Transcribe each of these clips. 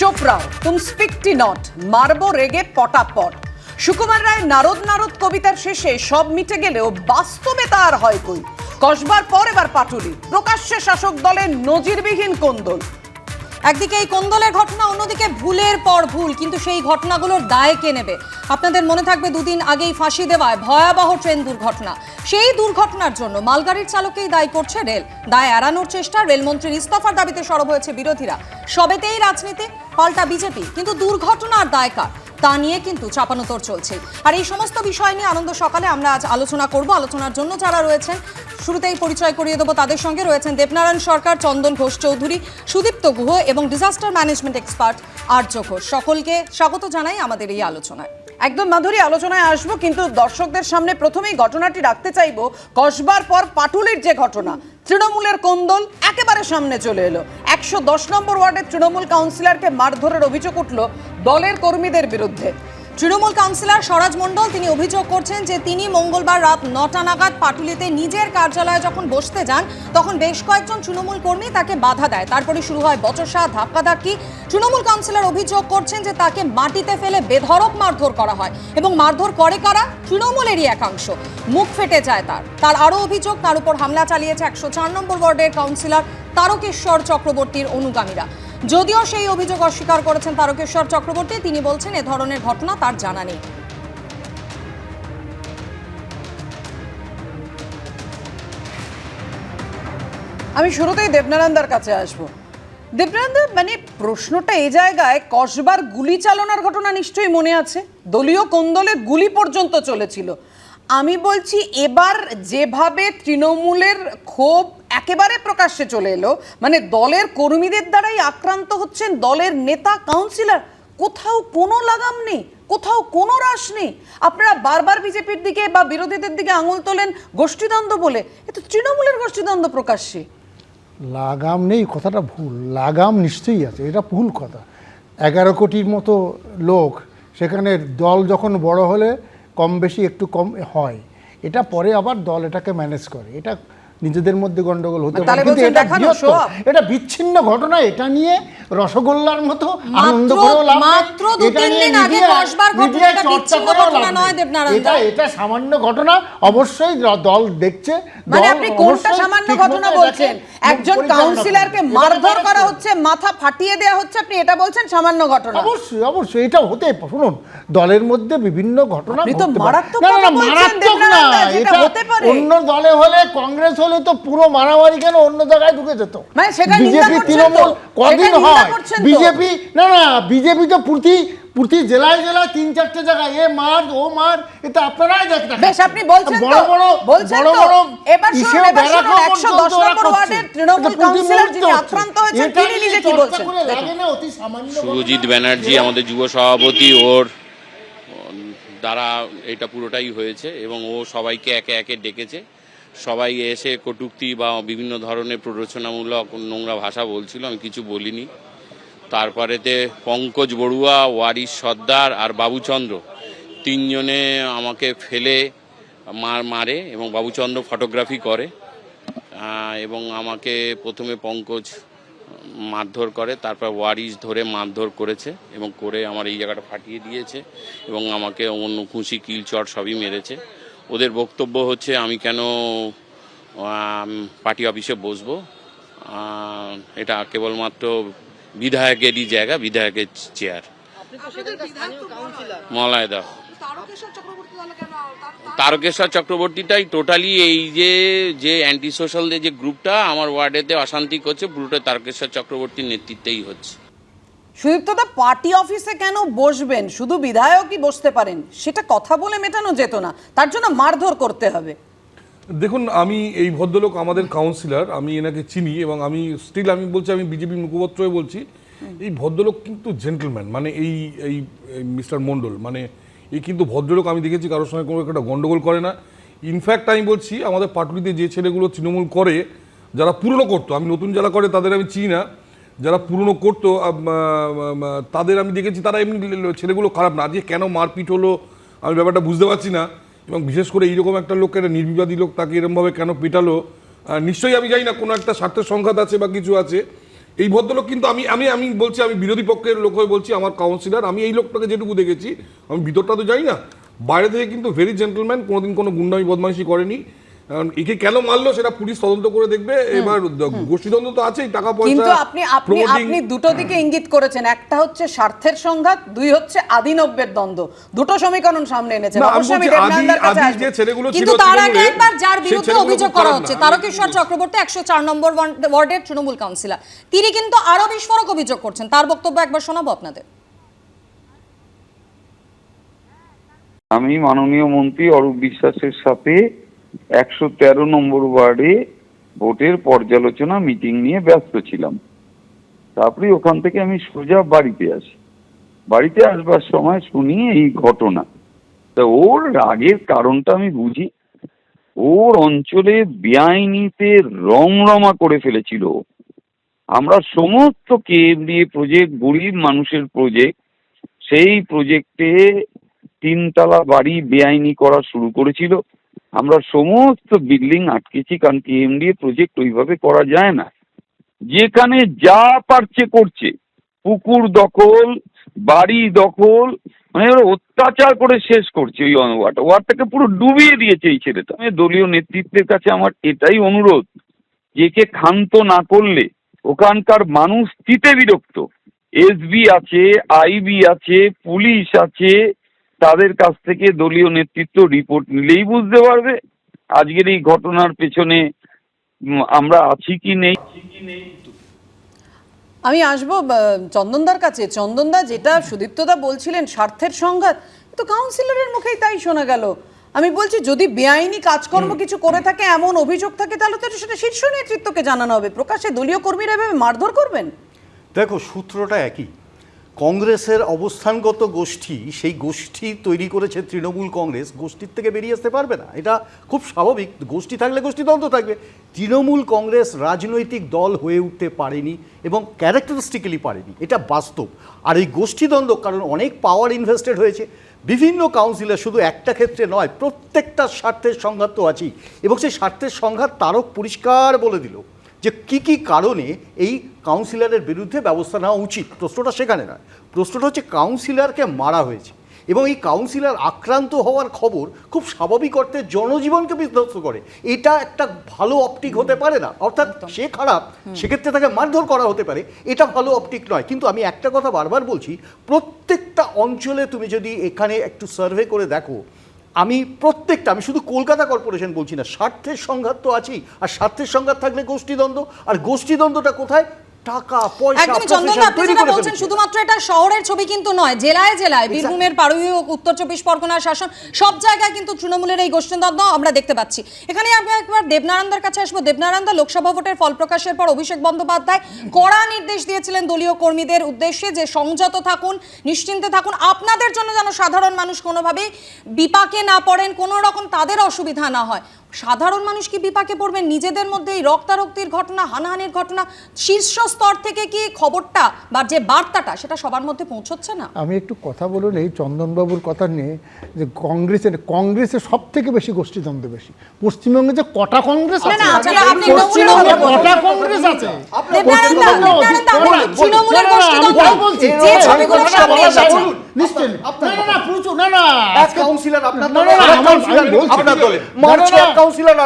চোপড়াও, তুম স্পিকটি নট, মারব রেগে পটাপট। সুকুমার রায় নারদ নারদ কবিতার শেষে সব মিটে গেলেও বাস্তবে তা আর হয় কই? কসবার পর এবার পাটুলি, প্রকাশ্যে শাসক দলের নজিরবিহীন কোন্দল। একদিকে এই কোন্দলের ঘটনা, অন্যদিকে ভুলের পর ভুল, কিন্তু সেই ঘটনাগুলোর দায় কে নেবে? আপনাদের মনে থাকবে দুদিন আগেই ফাঁসি দেওয়ায় ভয়াবহ ট্রেন দুর্ঘটনা। সেই দুর্ঘটনার জন্য মালগাড়ির চালককেই দায়ী করছে রেল। দায় এড়ানোর চেষ্টা রেলমন্ত্রীর ইস্তফার দাবিতে সরব হয়েছে বিরোধীরা। সবেতেই রাজনীতি, পাল্টা বিজেপি, কিন্তু দুর্ঘটনার দায় কার? তা নিয়ে কিন্তু চাপানোতর চলছে। আর এই সমস্ত বিষয় নিয়ে আনন্দ সকালে আমরা আজ আলোচনা করব। আলোচনার জন্য যারা রয়েছেন শুরুতেই পরিচয় করিয়ে দেবো তাদের সঙ্গে। রয়েছেন দেবনারায়ণ সরকার, চন্দন ঘোষ চৌধুরী সুদীপ্ত গুহ এবং disaster management expert Arya Ghosh. সকলকে স্বাগত জানাই আমাদের এই আলোচনায়। একদম মাধুরী, আলোচনায় আসব, কিন্তু দর্শকদের সামনে প্রথমেই ঘটনাটি রাখতে চাইব। কসবার পর পাটুলির যে ঘটনা, তৃণমূলের কোন্দল একেবারে সামনে চলে এলো। একশো দশ নম্বর ওয়ার্ডের তৃণমূল কাউন্সিলরকে মারধরের অভিযোগ উঠল দলের কর্মীদের বিরুদ্ধে। তৃণমূল কাউন্সিলর স্বরাজ মণ্ডল, তিনি অভিযোগ করছেন যে তিনি মঙ্গলবার রাত নটা নাগাদ পাটুলিতে নিজের কার্যালয়ে যখন বসতে যান, তখন বেশ কয়েকজন তৃণমূল কর্মী তাকে বাধা দেয়। তারপরে শুরু হয় বচসা, ধাক্কাধাক্কি। তৃণমূল কাউন্সিলর অভিযোগ করছেন যে তাকে মাটিতে ফেলে বেধড়ক মারধর করা হয় এবং মারধর করে কারা? তৃণমূলেরই একাংশ। মুখ ফেটে যায় তার। তার আরও অভিযোগ, তার উপর হামলা চালিয়েছে একশো চার নম্বর ওয়ার্ডের কাউন্সিলর তারকেশ্বর চক্রবর্তীর অনুগামীরা। যদিও সেই অভিযোগ অস্বীকার করেছেন তারকেশ্বর চক্রবর্তী, তিনি বলছেন এ ধরনের ঘটনা তার জানা নেই। আমি শুরুতেই দেবনারায়ণদার কাছে আসব। দেবনারায়ণদা মানে প্রশ্নটা এই জায়গায়, কসবার গুলি চালনার ঘটনা নিশ্চয়ই মনে আছে? দলীয় কোন্দলে গুলি পর্যন্ত চলেছিল? আমি বলছি এবার যেভাবে তৃণমূলের ক্ষোভ একেবারে প্রকাশ্যে চলে এলো। মানে দলের কর্মীদের দ্বারাই আক্রান্ত হচ্ছেন দলের নেতা, কাউন্সিলর। কোথাও কোনো লাগাম নেই, কোথাও কোনো রাশ নেই। আপনারা বারবার বিজেপির দিকে বা বিরোধীদের দিকে আঙুল তোলেন গোষ্ঠীদ্বন্দ্ব বলে। এ তো তৃণমূলের গোষ্ঠীদ্বন্দ্ব প্রকাশ্যে। লাগাম নেই, কথাটা ভুল। লাগাম নিশ্চয়ই আছে, এটা ভুল কথা। এগারো কোটির মতো লোক, সেখানে দল যখন বড় হলে কম বেশি একটু কম হয়। এটা পরে আবার দল এটাকে ম্যানেজ করে। এটা নিজেদের মধ্যে গন্ডগোল হতে পারে। কিন্তু এটা বিচ্ছিন্ন ঘটনা এটা নিয়ে রসগোল্লার মতো আনন্দ করেও লাভ মাত্র দু তিন দিন আগে media- কসবার ঘটনা, media এটা চর্চা বিচ্ছিন্ন ঘটনা নয়, দেবনারায়ণ এটা এটা সামান্য ঘটনা। অবশ্যই দল দেখছে। মানে আপনি কোনটা সামান্য ঘটনা বলছেন? একজন কাউন্সিলরকে মারধর করা হচ্ছে মাথা ফাটিয়ে দেওয়া হচ্ছে আপনি এটা বলছেন সামান্য ঘটনা। অবশ্যই অবশ্যই এটা হতে শুনুন দলের মধ্যে বিভিন্ন ঘটনা। মারাত্মক না, মারাত্মক না এটা হতে পারে। অন্য দলে হলে কংগ্রেস হলে তো পুরো মারামারি কেন অন্য জায়গায় ঢুকে যেত? মানে সেটা বিজেপি তৃণমূল কদিন হয়? বিজেপি না না বিজেপি তো প্রতি প্রতি জেলায় জেলায় তিন চারটে জায়গায় এ মার ও মার এটা আপনারাই দেখতে বেশ আপনি বলছেন বড় বড় বলছেন বড় বড় এবার শুনুন এবার শুনুন খাওয়া একশো পর্যন্ত দশ ওরা নম্বর ওয়ার্ডের তৃণমূল কাউন্সিলর যিনি আক্রান্ত হয়েছেন তিনি নিজে কি বলছেন? ব্যানার্জি আমাদের যুব সভাপতি ওর দ্বারা এটা পুরোটাই হয়েছে এবং ও সবাইকে একে একে ডেকেছে। সবাই এসে কটূক্তি বা বিভিন্ন ধরনের প্ররোচনামূলক নোংরা ভাষা বলছিল, আমি কিছু বলিনি। তারপরেতে পঙ্কজ বড়ুয়া, ওয়ারিশ সর্দার আর বাবুচন্দ্র তিনজনে আমাকে ফেলে, মার মারে এবং বাবুচন্দ্র ফটোগ্রাফি করে এবং আমাকে প্রথমে পঙ্কজ মারধর করে, তারপর ওয়ারিশ ধরে মারধর করেছে এবং করে আমার এই জায়গাটা ফাটিয়ে দিয়েছে এবং আমাকে অন্য খুশি কিল চট সবই মেরেছে। ওদের বক্তব্য হচ্ছে আমি কেন পার্টি অফিসে বসবো? এটা কেবলমাত্র বিধায়কেরই জায়গা বিধায়কের চেয়ার মলায়দা। তারকেশ্বর চক্রবর্তীটাই টোটালি এই যে যে অ্যান্টি সোশ্যালদের যে গ্রুপটা আমার ওয়ার্ডেতে অশান্তি করছে পুরোটা তারকেশ্বর চক্রবর্তীর নেতৃত্বেই হচ্ছে। সুদীপ্তদা পার্টি অফিসে কেন বসবেন? শুধু বিধায়কই বসতে পারেন। সেটা কথা বলে মেটানো যেত না। তার জন্য মারধর করতে হবে। দেখুন আমি এই ভদ্রলোক আমাদের কাউন্সিলর আমি এনাকে চিনি এবং আমি স্টিল আমি বলছি আমি বিজেপি মুখপাত্র হয়ে বলছি এই ভদ্রলোক কিন্তু জেন্টলম্যান মানে এই এই মিস্টার মণ্ডল মানে এই কিন্তু ভদ্রলোক আমি দেখেছি কারোর সঙ্গে কোনো একটা গন্ডগোল করে না। ইনফ্যাক্ট আমি বলছি আমাদের পাটুলিতে যে ছেলেগুলো তৃণমূল করে যারা পুরনো করতো আমি নতুন যারা করে তাদের আমি চিনি না। যারা পুরনো করতো তাদের আমি দেখেছি, তারা এমনি ছেলেগুলো খারাপ না। আজকে কেন মারপিট হলো, আমি ব্যাপারটা বুঝতে পারছি না। এবং বিশেষ করে এইরকম একটা লোককে, একটা নির্বিবাদী লোক তাকে এরমভাবে কেন পেটালো নিশ্চয়ই আমি জানি না কোনো একটা স্বার্থের সংঘাত আছে বা কিছু আছে। এই ভদ্রলোক কিন্তু আমি আমি আমি বলছি, আমি বিরোধী পক্ষের লোক হয়ে বলছি, আমার কাউন্সিলর আমি এই লোকটাকে যেটুকু দেখেছি, আমি ভিতরটা তো যাই না। বাইরে থেকে কিন্তু ভেরি জেন্টলম্যান কোনোদিন কোনো গুন্ডামি, বদমাইশি করেনি। কারণ একে কেন মারলো সেটা পুলিশ তদন্ত করে দেখবে। এবার গোষ্ঠীদ্বন্দ্ব তো আছেই টাকা পয়সা কিন্তু আপনি আপনি আপনি দুটো দিকে ইঙ্গিত করেছেন। একটা হচ্ছে স্বার্থের সংঘাত দুই হচ্ছে আদিনব্যের দ্বন্দ্ব। দুটো সমীকরণ সামনে এনেছেন। অবশ্যই আমি দেবনান্দার কাছে আসব। যে ছেলেগুলো ছিল কিন্তু তার আগে একবার যার বিরুদ্ধে অভিযোগ করা হচ্ছে। তারকেশ্বর চক্রবর্তী একশো চার নম্বর ওয়ার্ডের তৃণমূল কাউন্সিলর। তিনি কিন্তু আরও বিস্ফোরক অভিযোগ করছেন। তার বক্তব্য একবার শোনাবো আপনাদের। আমি মাননীয় মন্ত্রী অরূপ বিশ্বাসের সাথে একশো তেরো নম্বর ওয়ার্ডে ভোটের পর্যালোচনা, মিটিং নিয়ে ব্যস্ত ছিলাম। তারপরে ওখান থেকে আমি সোজা বাড়িতে আসি। বাড়িতে আসবার সময় শুনি এই ঘটনা। তা ওর রাগের কারণটা আমি বুঝি। ওর অঞ্চলে বেআইনিতে রমরমা করে ফেলেছিল। আমরা সমস্ত কেএমডিএ প্রজেক্ট, গরিব মানুষের প্রজেক্ট, সেই প্রজেক্টে তিনতলা বাড়ি বেআইনি করা শুরু করেছিল। আমরা সমস্ত বিল্ডিং আটকেছি কারণ কেএমডিএ প্রজেক্ট ওইভাবে করা যায় না। যেখানে যা পারছে করছে। পুকুর দখল, বাড়ি দখল মানে ওরা অত্যাচার করে শেষ করছে ওই ওয়ার্ড ওয়ার্ডটাকে পুরো ডুবিয়ে দিয়েছে এই ছেলেটা। আমি দলীয় নেতৃত্বের কাছে আমার এটাই অনুরোধ, যে কে ক্ষান্ত না করলে ওখানকার মানুষ তিতে বিরক্ত। এসবি আছে আইবি আছে, পুলিশ আছে তাদের কাছ থেকে দলীয় নেতৃত্ব রিপোর্ট নিলেই বুঝতে পারবে আজকের এই ঘটনার পেছনে আমরা আছি কি নেই। আমি আসব চন্দনদার কাছে। চন্দনদা যেটা সুদীপ্তদা বলছিলেন স্বার্থের সংঘাত তো কাউন্সিলরের মুখেই তাই শোনা গেল। আমি বলছি যদি বেআইনি কাজকর্ম কিছু করে থাকে এমন অভিযোগ থাকে তাহলে তো সেটা শীর্ষ নেতৃত্বকে জানানো হবে। প্রকাশ্যে দলীয় কর্মীরা এভাবে মারধর করবেন? দেখো সূত্রটা একই। কংগ্রেসের অবস্থানগত গোষ্ঠী, সেই গোষ্ঠী তৈরি করেছে তৃণমূল কংগ্রেস, গোষ্ঠীর থেকে বেরিয়ে আসতে পারবে না। এটা খুব স্বাভাবিক, গোষ্ঠী থাকলে গোষ্ঠীদ্বন্দ্ব থাকবে। তৃণমূল কংগ্রেস রাজনৈতিক দল হয়ে উঠতে পারেনি এবং ক্যারেক্টারিস্টিক্যালি পারেনি, এটা বাস্তব। আর এই গোষ্ঠীদ্বন্দ্ব কারণ অনেক পাওয়ার ইনভেস্টেড হয়েছে, বিভিন্ন কাউন্সিলর শুধু একটা ক্ষেত্রে নয়, প্রত্যেকটা স্বার্থের সংঘাত তো আছেই। এবং সেই স্বার্থের সংঘাত তারও পরিষ্কার বলে দিল। যে কি কি কারণে এই কাউন্সিলরের বিরুদ্ধে ব্যবস্থা নেওয়া উচিত? প্রশ্নটা সেখানে নয়। প্রশ্নটা হচ্ছে কাউন্সিলরকে মারা হয়েছে এবং এই কাউন্সিলর আক্রান্ত হওয়ার খবর খুব স্বাভাবিক অর্থে জনজীবনকে বিধ্বস্ত করে। এটা একটা ভালো অপটিক হতে পারে না। অর্থাৎ সে খারাপ সেক্ষেত্রে তাকে মারধর করা হতে পারে। এটা ভালো অপটিক নয়। কিন্তু আমি একটা কথা বারবার বলছি প্রত্যেকটা অঞ্চলে তুমি যদি এখানে একটু সার্ভে করে দেখো আমি প্রত্যেকটা, আমি শুধু কলকাতা কর্পোরেশন বলছি না, স্বার্থের সংঘাত তো আছেই। আর স্বার্থের সংঘাত থাকলে গোষ্ঠীদ্বন্দ্ব, আর গোষ্ঠীদ্বন্দ্বটা কোথায়? টাকা পয়সা একদমই চন্দন profession আপনি যেটা বলছেন শুধুমাত্র এটা শহরের ছবি কিন্তু নয় জেলায় জেলায় বীরভূমের হোক উত্তর চব্বিশ পরগনার শাসন সব জায়গায় কিন্তু তৃণমূলের এই গোষ্ঠীদ্বন্দ্ব আমরা দেখতে পাচ্ছি। এখানে আমি একবার দেবনারায়ণদার কাছে আসব। দেবনারায়ণদা লোকসভা ভোটের ফল প্রকাশের পর অভিষেক বন্দ্যোপাধ্যায় কড়া নির্দেশ দিয়েছিলেন দলীয় কর্মীদের উদ্দেশ্যে যে সংযত থাকুন নিশ্চিন্তে থাকুন। আপনাদের জন্য যেন সাধারণ মানুষ কোনোভাবেই বিপাকে না পড়েন কোনো রকম তাদের অসুবিধা না হয়। সাধারণ মানুষ কি বিপাকে পড়বে? নিজেদের মধ্যে এই রক্তারক্তির ঘটনা হানাহানির ঘটনা শীর্ষ স্তর থেকে কি খবরটা বা যে বার্তাটা সেটা সবার মধ্যে পৌঁছচ্ছে না? আমি একটু কথা বলুন এই চন্দনবাবুর কথা নিয়ে যে কংগ্রেসের কংগ্রেসের সব থেকে বেশি গোষ্ঠীদ্বন্দ্ব বেশি। পশ্চিমবঙ্গে যে কটা কংগ্রেস আছে না, আপনি- আপনি পশ্চিমবঙ্গে কটা কংগ্রেস আছে? না, না, নিশ্চয়ই। না, না, প্রচুর, আপনার না, দলে, না, না, আরেক আমার- কাউন্সিলর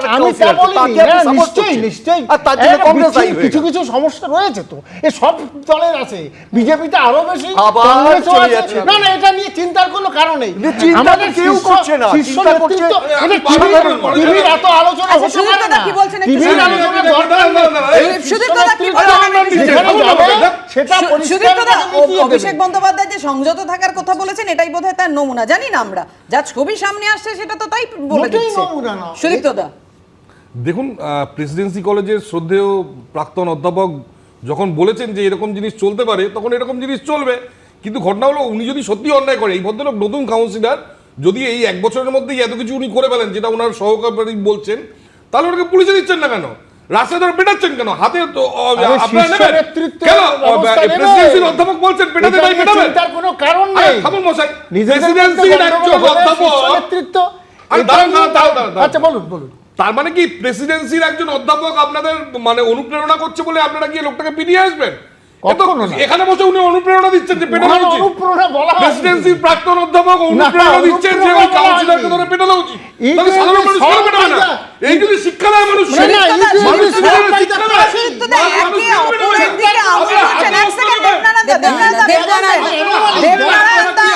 আমি হ্যাঁ, নিশ্চয়ই, নিশ্চয়ই। আর তার জন্য হ্যাঁ, কংগ্রেস কিছু- কিছু সমস্যা রয়েছে তো। এ সব দলের আছে। বিজেপিতে আরও বেশি কংগ্রেসও আছে। না না এটা নিয়ে চিন্তার কোনো কারণ নেই। আমাদের কেউ করছে না, শীর্ষ নেতৃত্ব, টিভির- এত আলোচনা আচ্ছা, পারে না। টিভির আলোচনা দরকার নেই। সেটা। অভিষেক বন্দ্যোপাধ্যায় যে সংযত থাকার কথা বলেছেন এটাই বোধহয় তার নমুনা। জানি না আমরা। যা ছবি সামনে আসছে সেটা তো তাই বলে দিচ্ছে। নমুনা দেখুন প্রেসিডেন্সি কলেজের শ্রদ্ধেয় প্রাক্তন অধ্যাপক যখন বলেছেন যে এরকম জিনিস চলতে পারে তখন এরকম জিনিস চলবে। কিন্তু ঘটনা হলো উনি যদি সত্যি অন্যায় করে এই ভদ্রলোক নতুন কাউন্সিলর যদি এই এক বছরের মধ্যেই এত কিছু উনি করে ফেলেন যেটা ওনার সহকারী বলছেন তাহলে ওনাকে পুলিশে দিচ্ছেন না কেন? রাস্তায় ধরে পেটাচ্ছেন হাতে তো। প্রেসিডেন্সির অধ্যাপক বলছেন পেটাতে কারণ নেই? থামুন মশাই। প্রেসিডেন্সির একজন অধ্যাপক নেতৃত্ব আরে দাঁড়ান, দাঁড়ান, দাঁড়ান, দাঁড়ান। আচ্ছা বলুন বলুন। তার মানে কি প্রেসিডেন্সির একজন অধ্যাপক আপনাদের মানে অনুপ্রেরণা করছে বলে আপনারা গিয়ে লোকটাকে পিটিয়ে আসবেন। এখানে বসে উনি অনুপ্রেরণা দিচ্ছেন যে পেটানো উচিত। অনুপ্রেরণা বলা হয়নি। প্রেসিডেন্সির প্রাক্তন অধ্যাপক অনুপ্রেরণা দিচ্ছেন যে ওই কাউন্সিলরকে ধরে পেটানো উচিত। এই সাধারণ মানুষ কেন পেটাবে না? এই যদি শিক্ষা দেয় মানুষ শিক্ষা দেয়,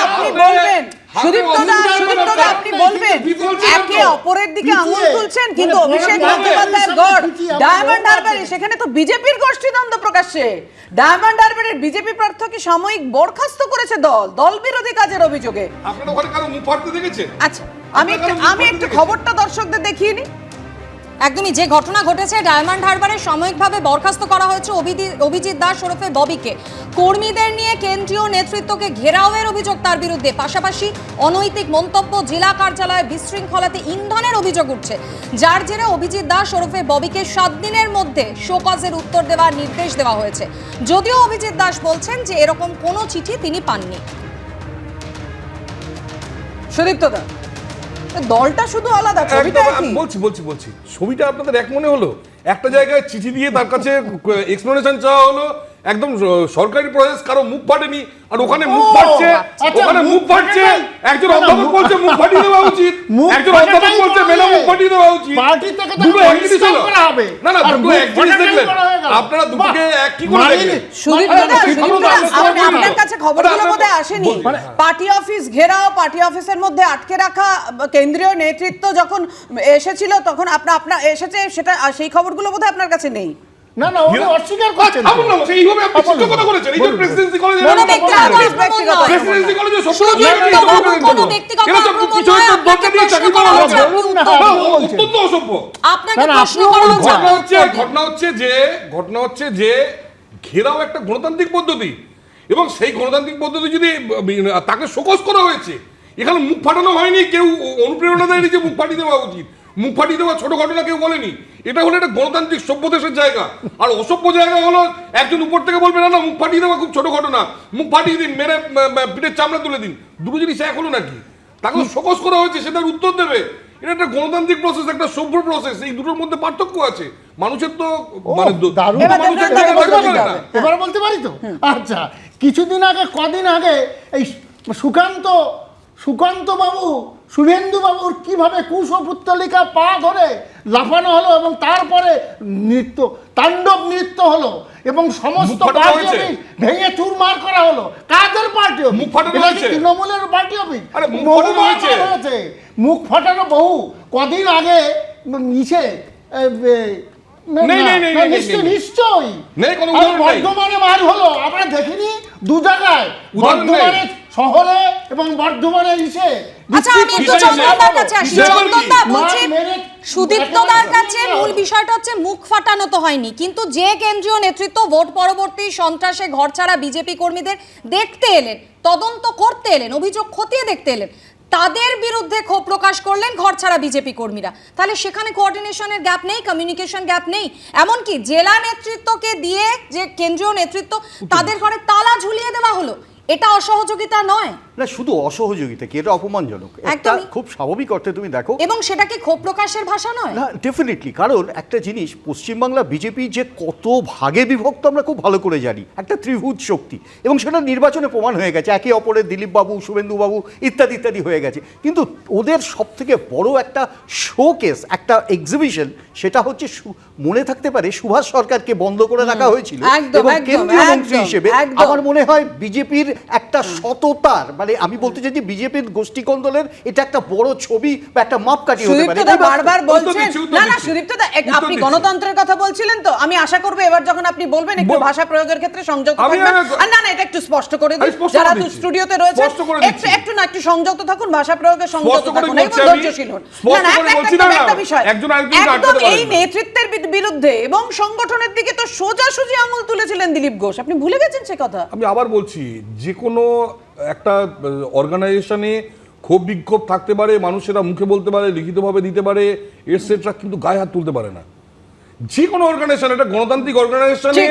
আপনি বলবেন। সুদীপ্তদা সুদীপ্তদা আপনি বলবেন একে অপরের দিকে আঙুল তুলছেন মানে কিন্তু অভিষেক বন্দ্যোপাধ্যায়ের গড় ডায়মন্ড হারবারে সেখানে তো বিজেপির গোষ্ঠীদ্বন্দ্ব প্রকাশ্যে। ডায়মন্ড হারবারের বিজেপি প্রার্থীকে সাময়িক বরখাস্ত করেছে দল? দল বিরোধী কাজের অভিযোগে। আপনারা ওখানে কারও মুখ দেখেছেন আচ্ছা আমি একটু আমি একটু খবরটা দর্শকদের দেখিয়ে নিই একদমই যে ঘটনা ঘটেছে, ডায়মন্ড হারবারে সাময়িকভাবে বরখাস্ত করা হয়েছে অভিজিৎ দাস ওরফে ববিকে। কর্মীদের নিয়ে কেন্দ্রীয় নেতৃত্বকে ঘেরাওয়ের অভিযোগ তার বিরুদ্ধে। পাশাপাশি অনৈতিক মন্তব্য জেলা কার্যালয়ে বিশৃঙ্খলাতে ইন্ধনের অভিযোগ উঠছে। যার জেরে অভিজিৎ দাস ওরফে ববিকে সাত দিনের মধ্যে শোকজের উত্তর দেওয়ার নির্দেশ দেওয়া হয়েছে। যদিও অভিজিৎ দাস বলছেন যে এরকম কোনো চিঠি তিনি পাননি। সুদীপ্তদা দলটা শুধু আলাদা ছবিটা একদম, একই? বলছি বলছি বলছি। ছবিটা আপনাদের এক মনে হলো? একটা জায়গায় চিঠি দিয়ে তার কাছে এক্সপ্লেনেশন চাওয়া হলো একদম সরকারি প্রসেস কারও মুখ ফাটেনি আর ওখানে মুখ ফাটছে আচ্ছা, ওখানে মুখ ফাটছে একজন অধ্যাপক বলছে মুখ ফাটিয়ে দেওয়া উচিত একজন অধ্যাপক বলছে মেলা মুখ ফাটিয়ে দেওয়া উচিত। পার্টি থেকে দুটো এক জিনিস হলো না না দুটো এক জিনিস দেখলেন। আপনারা দুটোকে এক কি করে মানিয়ে দেখলেন? নি। সুদীপ্তদা আরে, সুদীপ্তদা ঠিক কথা আপনি- বলছেন। আপনার কাছে খবরগুলো বোধহয় আসেনি। পার্টি অফিস ঘেরাও পার্টি অফিসের মধ্যে আটকে রাখা কেন্দ্রীয় নেতৃত্ব যখন এসেছিল তখন আপনার আপনার এসেছে সেটা সেই খবরগুলো বোধহয় আপনার কাছে নেই। না না উনি অস্বীকার করছেন না, এইভাবে আপনি বলুন, শিক্ষকতা করেছেন এই যে প্রেসিডেন্সি কলেজে কোনো ব্যক্তিগত কথা ব্যক্তিগত প্রেসিডেন্সি কলেজে সব কোনো ব্যক্তিগত তো কিছু একটা দরকার চাকরি করা না, হ্যাঁ। বলছেন। অত্যন্ত অসভ্য। আপনাকে প্রশ্ন করা হচ্ছে। ঘটনা হচ্ছে ঘটনা হচ্ছে যে ঘটনা হচ্ছে যে ঘেরাও একটা গণতান্ত্রিক পদ্ধতি। এবং সেই গণতান্ত্রিক পদ্ধতি যদি তাকে শোকস করা হয়েছে এখানে মুখ ফাটানো হয়নি কেউ অনুপ্রেরণা দেয়নি যে মুখ ফাটিয়ে দেওয়া উচিত। মুখ ফাটিয়ে দেওয়া ছোট ঘটনা কেউ বলেনি। এটা হলো একটা গণতান্ত্রিক সভ্য দেশের জায়গা। আর অসভ্য জায়গা হলো একজন উপর থেকে বলবে না না মুখ ফাটিয়ে দেওয়া খুব ছোট ঘটনা। মুখ ফাটিয়ে দিন মেরে পিঠের চামড়া তুলে দিন। দুটো জিনিস এক হলো নাকি? তাকে শোকস করা হয়েছে সেটার উত্তর দেবে। এটা একটা গণতান্ত্রিক প্রসেস একটা সভ্য প্রসেস এই দুটোর মধ্যে পার্থক্য আছে। মানুষের তো মানে। এবার বলতে পারি তো? আচ্ছা কিছুদিন আগে কদিন আগে এই সুকান্ত সুকান্ত বাবু শুভেন্দু বাবুর কীভাবে কুশপুত্তলিকা পা ধরে লাফানো হলো এবং তারপরে নৃত্য তাণ্ডব নৃত্য হলো এবং সমস্ত ভেঙে চুরমার করা হলো। কাদের পার্টি মুখ ফাটানো হয়েছে। তৃণমূলের পার্টি অফিস? হয়েছে। মুখ ফাটানো বহু। কদিন আগে নিচে নিশ্চয়ই। বর্ধমানে মার হলো। আমরা দেখিনি। দু জায়গায় বর্ধমানে শহরে এবং বর্ধমানে ইসে আচ্ছা আমি একটু চন্দনদার কাছে আসি। চন্দনদা বলছি সুদীপ্তদার কাছে মূল বিষয়টা হচ্ছে মুখ ফাটানো তো হয়নি। কিন্তু যে কেন্দ্রীয় নেতৃত্ব ভোট পরবর্তী সন্ত্রাসে ঘর ছাড়া বিজেপি কর্মীদের দেখতে এলেন তদন্ত করতে এলেন অভিযোগ খতিয়ে দেখতে এলেন তাদের বিরুদ্ধে ক্ষোভ প্রকাশ করলেন ঘর ছাড়া বিজেপি কর্মীরা। তাহলে সেখানে কোঅর্ডিনেশনের গ্যাপ নেই কমিউনিকেশন গ্যাপ নেই। এমনকি জেলা নেতৃত্বকে দিয়ে যে কেন্দ্রীয় নেতৃত্ব তাদের ঘরে তালা ঝুলিয়ে দেওয়া হলো। এটা অসহযোগিতা নয়। না শুধু অসহযোগিতা কি? এটা অপমানজনক। একটা খুব স্বাভাবিক অর্থে তুমি দেখো। এবং সেটা কি ক্ষোভ প্রকাশের ভাষা নয়? না ডেফিনেটলি কারণ একটা জিনিস পশ্চিমবাংলা বিজেপি যে কত ভাগে বিভক্ত আমরা খুব ভালো করে জানি একটা ত্রিভুজ শক্তি। এবং সেটা নির্বাচনে প্রমাণ হয়ে গেছে একে অপরের দিলীপ বাবু শুভেন্দু বাবু ইত্যাদি ইত্যাদি হয়ে গেছে। কিন্তু ওদের সব থেকে বড় একটা শোকেস একটা এক্সিবিশন সেটা হচ্ছে মনে থাকতে পারে সুভাষ সরকারকে বন্ধ করে রাখা হয়েছিল। একদম, এবং কেন্দ্রীয় মন্ত্রী হিসেবে। আমার মনে হয় বিজেপির একটা সততার মানে আমি বলতে চাইছি বিজেপির গোষ্ঠীকন্দলের এটা একটা বড় ছবি বা একটা মাপকাঠি হতে পারে। বারবার বলছেন না না আপনি গণতন্ত্রের কথা বলছিলেন তো আমি আশা করব এবার যখন আপনি বলবেন একটু ভাষা প্রয়োগের ক্ষেত্রে সংযত থাকবেন আর- না না এটা একটু স্পষ্ট করে দিন যারা তো স্টুডিওতে রয়েছে একটু একটু না একটু সংযত থাকুন ভাষা প্রয়োগে সংযত থাকুন। এবং ধৈর্যশীল হন। না না একটা-। বিষয়। একজন একদম এই নেতৃত্বের বিরুদ্ধে এবং সংগঠনের দিকে তো সোজাসুজি আঙুল তুলেছিলেন দিলীপ ঘোষ। আপনি ভুলে গেছেন সে কথা? আমি আবার বলছি যে কোনো একটা অর্গানাইজেশনে ক্ষোভ বিক্ষোভ থাকতে পারে মানুষেরা মুখে বলতে পারে লিখিতভাবে দিতে পারে এটসেট্রা কিন্তু গায়ে হাত তুলতে পারে না। যে কোনো অর্গানাইজেশন একটা গণতান্ত্রিক অর্গানাইজেশনে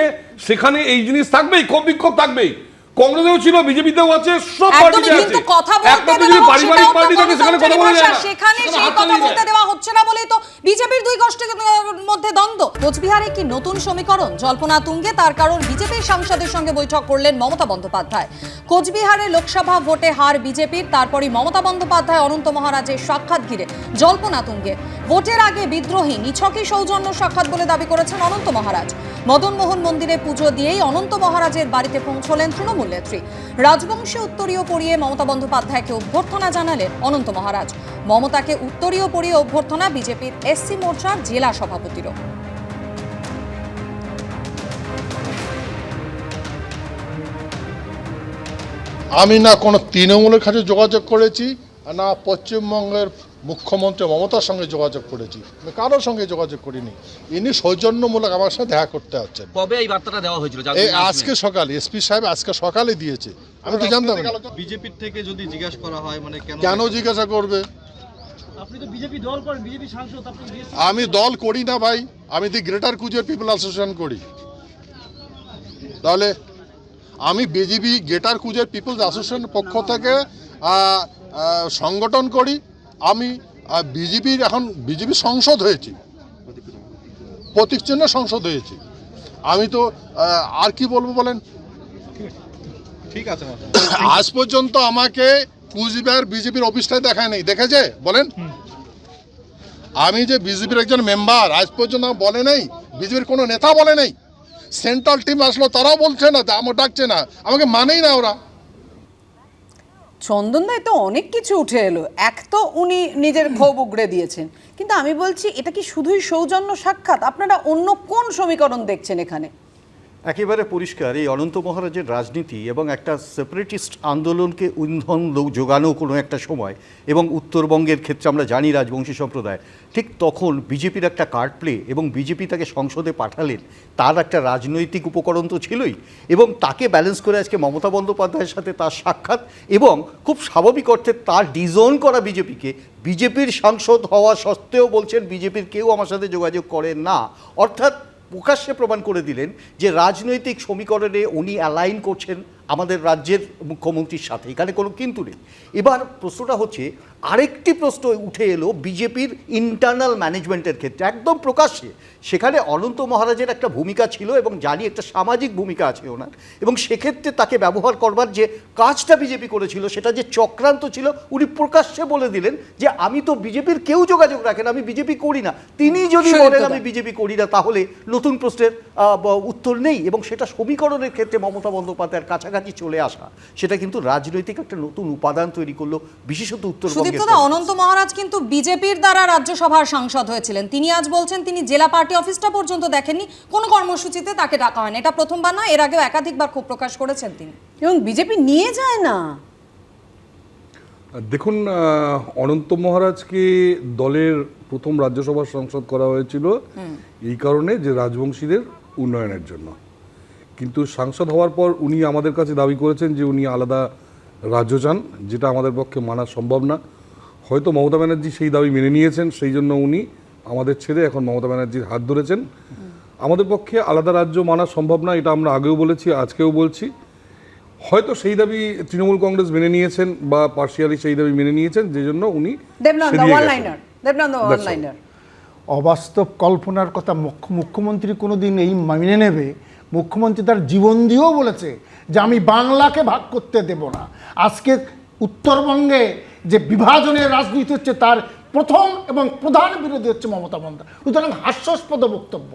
সেখানে এই জিনিস থাকবেই ক্ষোভ বিক্ষোভ থাকবেই। কংগ্রেসেও ছিল বিজেপিতেও আছে সব পার্টিতে আছে। কিন্তু কথা বলতে দেওয়া পারিবারিক পার্টি থাকে সেখানে কথা বলা যায় না। সেখানে সেই কথা বলতে দেওয়া হচ্ছে না বলেই তো বিজেপির দুই গোষ্ঠীর মধ্যে দ্বন্দ্ব। কোচবিহারে কি নতুন সমীকরণ। জল্পনা তুঙ্গে তার কারণ বিজেপির সাংসদের সঙ্গে বৈঠক করলেন মমতা বন্দ্যোপাধ্যায়। কোচবিহারে লোকসভা ভোটে হার বিজেপির, তারপরই মমতা বন্দ্যোপাধ্যায় অনন্ত মহারাজের সাক্ষাৎ ঘিরে জল্পনা তুঙ্গে। ভোটের আগে বিদ্রোহী, নিছকই সৌজন্য সাক্ষাৎ বলে দাবি করেছেন অনন্ত মহারাজ। মদনমোহন মন্দিরে পুজো দিয়েই অনন্ত মহারাজের বাড়িতে পৌঁছলেন তৃণমূল নেত্রী। রাজবংশী উত্তরীয় পড়িয়ে মমতা বন্দ্যোপাধ্যায়কে অভ্যর্থনা জানালেন অনন্ত মহারাজ। মমতাকে উত্তরীয় পড়িয়ে অভ্যর্থনা বিজেপির এসসি মোর্চার জেলা সভাপতিরও আমি না কোনো তৃণমূলের কাছে যোগাযোগ করেছি আর না পশ্চিমবঙ্গের মুখ্যমন্ত্রী মমতার সঙ্গে যোগাযোগ করেছি। কারোর সঙ্গে যোগাযোগ করিনি। ইনি সৌজন্যমূলক আমার সাথে দেখা করতে আসছেন। কবে এই বার্তাটা দেওয়া হয়েছিল? এই আজকে সকালে এসপি সাহেব আজকে সকালে দিয়েছে। আমি তো জানতাম না। বিজেপির থেকে যদি জিজ্ঞাসা করা হয় মানে কেন কেন জিজ্ঞাসা করবে? আমি দল করি না ভাই আমি দি গ্রেটার কুচের পিপল অ্যাসোসিয়েশন করি। তাহলে আমি বিজেপি গ্রেটার কুজের পিপলস অ্যাসোসিয়েশনের পক্ষ থেকে সংগঠন করি। আমি বিজেপির এখন বিজেপি সংসদ হয়েছি। প্রতীক চিহ্ন সংসদ হয়েছি। আমি তো আর কি বলব বলেন? ঠিক আছে আজ পর্যন্ত আমাকে কুচবিহার বিজেপির অফিসটাই দেখায় নেই। দেখেছে? বলেন? আমি যে বিজেপির একজন মেম্বার, আজ পর্যন্ত বলে নেই, বিজেপির কোনো নেতা বলে নেই। সেন্ট্রাল টিম আসলো, তারাও বলছে না আমার ডাকছে না, আমাকে মানেই না ওরা। চন্দন দায় তো অনেক কিছু উঠে এলো, এক তো উনি নিজের ক্ষোভ উগড়ে দিয়েছেন। কিন্তু আমি বলছি, এটা কি শুধুই সৌজন্য সাক্ষাৎ? আপনারা অন্য কোন সমীকরণ দেখছেন এখানে? একেবারে পরিষ্কার, এই অনন্ত মহারাজের রাজনীতি এবং একটা সেপারেটিস্ট আন্দোলনকে ইন্ধন যোগানো কোনো একটা সময় এবং উত্তরবঙ্গের ক্ষেত্রে আমরা জানি রাজবংশী সম্প্রদায়, ঠিক তখন বিজেপির একটা কার্ড প্লে এবং বিজেপি তাকে সংসদে পাঠালেন, তার একটা রাজনৈতিক উপকরণ তো ছিলই এবং তাকে ব্যালেন্স করে আজকে মমতা বন্দ্যোপাধ্যায়ের সাথে তার সাক্ষাৎ এবং খুব স্বাভাবিক অর্থে তার ডিজোন করা বিজেপিকে, বিজেপির সাংসদ হওয়া সত্ত্বেও বলছেন বিজেপির কেউ আমার সাথে যোগাযোগ করে না, অর্থাৎ প্রকাশ্যে প্রমাণ করে দিলেন যে রাজনৈতিক সমীকরণে উনি অ্যালাইন করছেন আমাদের রাজ্যের মুখ্যমন্ত্রীর সাথে এখানে কোনো কিন্তু নেই। এবার প্রশ্নটা হচ্ছে আরেকটি প্রশ্ন উঠে এলো বিজেপির ইন্টারনাল ম্যানেজমেন্টের ক্ষেত্রে একদম প্রকাশ্যে। সেখানে অনন্ত মহারাজের একটা ভূমিকা ছিল এবং জানি একটা সামাজিক ভূমিকা আছে ওনার এবং সেক্ষেত্রে তাকে ব্যবহার করবার যে কাজটা বিজেপি করেছিল সেটা যে চক্রান্ত ছিল উনি প্রকাশ্যে বলে দিলেন যে আমি তো বিজেপির কেউ যোগাযোগ রাখেন আমি বিজেপি করি না। তিনি যদি বলেন আমি বিজেপি করি না তাহলে নতুন প্রশ্নের উত্তর নেই। এবং সেটা সমীকরণের ক্ষেত্রে মমতা বন্দ্যোপাধ্যায়ের কাছাকাছি চলে আসা সেটা কিন্তু রাজনৈতিক একটা নতুন উপাদান তৈরি করল বিশেষত উত্তরবঙ্গের সুদীপ্তদা অনন্ত মহারাজ কিন্তু বিজেপির দ্বারা রাজ্যসভার সাংসদ হয়েছিলেন। তিনি আজ বলছেন তিনি জেলা পার্টি অফিসটা পর্যন্ত দেখেননি কোনো কর্মসূচিতে তাকে ডাকা হয়নি। এটা প্রথমবার নয় এর আগেও একাধিকবার ক্ষোভ প্রকাশ করেছেন তিনি। এবং বিজেপি নিয়ে যায় না। দেখুন আহ, অনন্ত মহারাজকে দলের প্রথম রাজ্যসভার সংসদ করা হয়েছিল এই কারণে যে রাজবংশীদের উন্নয়নের জন্য। কিন্তু সাংসদ হওয়ার পর উনি আমাদের কাছে দাবি করেছেন যে উনি আলাদা রাজ্য চান যেটা আমাদের পক্ষে মানা সম্ভব না। হয়তো মমতা ব্যানার্জি সেই দাবি মেনে নিয়েছেন সেই জন্য উনি আমাদের ছেড়ে এখন মমতা ব্যানার্জির হাত ধরেছেন। আমাদের পক্ষে আলাদা রাজ্য মানা সম্ভব না এটা আমরা আগেও বলেছি আজকেও বলছি। হয়তো সেই দাবি তৃণমূল কংগ্রেস মেনে নিয়েছেন বা পার্সিয়ালি সেই দাবি মেনে নিয়েছেন যে জন্য উনি অবাস্তব কল্পনার কথা মুখ্যমন্ত্রী কোনোদিন এই মেনে নেবে মুখ্যমন্ত্রী তার জীবন দিয়েও বলেছে যে আমি বাংলাকে ভাগ করতে দেব না। আজকে উত্তরবঙ্গে যে বিভাজনের রাজনীতি হচ্ছে তার প্রথম এবং প্রধান বিরোধী হচ্ছে মমতা বন্দ্যোপাধ্যায়। সুতরাং হাস্যাস্পদ বক্তব্য।